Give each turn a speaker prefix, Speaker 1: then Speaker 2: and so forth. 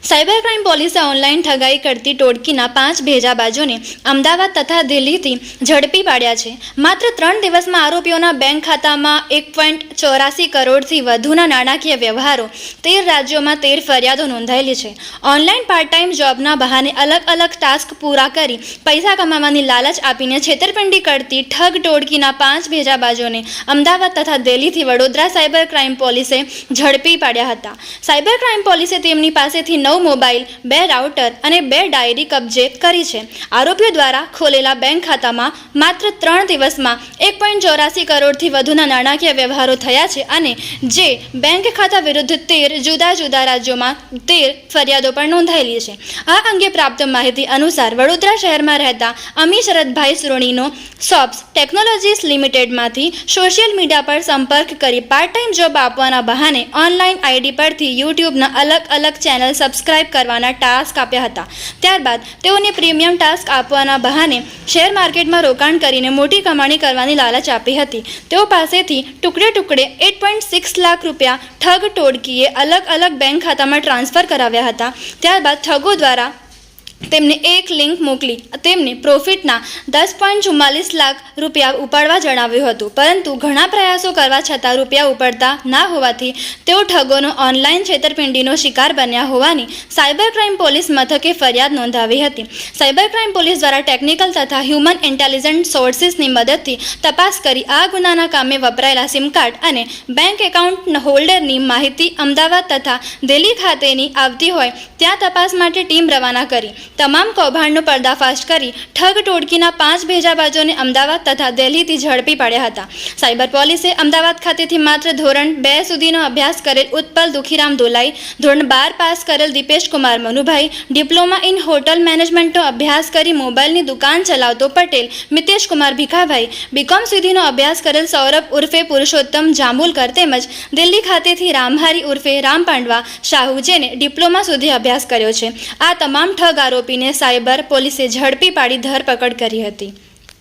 Speaker 1: Cyber crime પોલીસે online ઠગાઈ કરતી ટોળકીના પાંચ ભેજાબાજોને અમદાવાદ તથા દિલ્હીથી ઝડપી પાડ્યા છે. માત્ર ત્રણ દિવસમાં આરોપીઓના બેંક ખાતામાં એક પોઈન્ટ ચોરાસી કરોડથી વધુના નાણાકીય વ્યવહારો તેર રાજ્યોમાં તેર ફરિયાદો નોંધાયેલી છે. ઓનલાઈન પાર્ટ ટાઈમ જોબના બહાને અલગ અલગ ટાસ્ક પૂરા કરી પૈસા કમાવાની લાલચ આપીને છેતરપિંડી કરતી ઠગ ટોળકીના પાંચ ભેજાબાજોને અમદાવાદ તથા દિલ્હીથી વડોદરા સાયબર ક્રાઇમ પોલીસે ઝડપી પાડ્યા હતા. સાયબર ક્રાઇમ પોલીસે તેમની પાસેથી નવ મોબાઈલ, બે રાઉટર અને બે ડાયરી કબજે કરી છે. આરોપીઓ દ્વારા ખોલેલા બેંક ખાતામાં માત્ર ત્રણ દિવસમાં એક પોઈન્ટ ચોરાસી કરોડથી વધુના નાણાકીય વ્યવહારો થયા છે અને જે બેંક ખાતા વિરુદ્ધ તેર જુદા જુદા રાજ્યોમાં તેર ફરિયાદો પણ નોંધાયેલી છે. આ અંગે પ્રાપ્ત માહિતી અનુસાર વડોદરા શહેરમાં રહેતા અમી શરદભાઈ સુરણીનો સોપ્સ ટેકનોલોજીસ લિમિટેડમાંથી સોશિયલ મીડિયા પર સંપર્ક કરી પાર્ટ ટાઈમ જોબ આપવાના બહાને ઓનલાઈન આઈડી પરથી યુટ્યુબના અલગ અલગ ચેનલ સબસ્ક્રાઇબ કરવાના ટાસ્ક આપ્યા હતા. ત્યારબાદ તેઓને પ્રીમિયમ ટાસ્ક આપવાના બહાને શેર માર્કેટમાં રોકાણ કરીને મોટી કમાણી કરવાની લાલચ આપી હતી. તેઓ પાસેથી ટુકડે ટુકડે એટ પોઈન્ટ સિક્સ લાખ રૂપિયા ઠગ ટોળકીએ અલગ અલગ બેંક ખાતામાં ટ્રાન્સફર કરાવ્યા હતા. ત્યારબાદ ઠગો દ્વારા તેમને એક લિંક મોકલી. તેમને પ્રોફિટના દસ પોઈન્ટ ચુમ્માલીસ લાખ રૂપિયા ઉપાડવા જણાવ્યું હતું. પરંતુ ઘણા પ્રયાસો કરવા છતાં રૂપિયા ઉપાડતા ના હોવાથી તેઓ ઠગોનો ઓનલાઈન છેતરપિંડીનો શિકાર બન્યા હોવાની સાયબર ક્રાઇમ પોલીસ મથકે ફરિયાદ નોંધાવી હતી. સાયબર ક્રાઇમ પોલીસ દ્વારા ટેકનિકલ તથા હ્યુમન ઇન્ટેલિજન્ટ સોર્સિસની મદદથી તપાસ કરી આ ગુનાના કામે વપરાયેલા સિમ કાર્ડ અને બેંક એકાઉન્ટ હોલ્ડરની માહિતી અમદાવાદ તથા દિલ્હી ખાતેની આવતી હોય ત્યાં તપાસ માટે ટીમ રવાના કરી. તમામ કૌભાંડનો પર્દાફાશ કરી ઠગ ટોળકીના પાંચ ભેજાબાજોને અમદાવાદ તથા દિલ્હીથી ઝડપી પાડ્યા હતા. સાયબર પોલીસે અમદાવાદ ખાતેથી માત્ર ધોરણ બે સુધીનો અભ્યાસ કરેલ ઉત્પલ દુખીરામ દોલાઈ, ધોરણ બાર પાસ કરેલ Dipesh Kumar Manubhai, diploma in hotel મેનેજમેન્ટનો અભ્યાસ કરી મોબાઈલની દુકાન ચલાવતો પટેલ મિતેશ કુમાર ભીખાભાઈ, બીકોમ સુધીનો અભ્યાસ કરેલ સૌરભ ઉર્ફે પુરુષોત્તમ જાંબુલકર તેમજ દિલ્હી ખાતેથી રામહારી ઉર્ફે રામ પાંડવા શાહુ જેને ડિપ્લોમા સુધી અભ્યાસ કર્યો છે. આ તમામ ઠગ આરોપીને સાયબર પોલીસે ઝડપી પાડી ધરપકડ કરી હતી.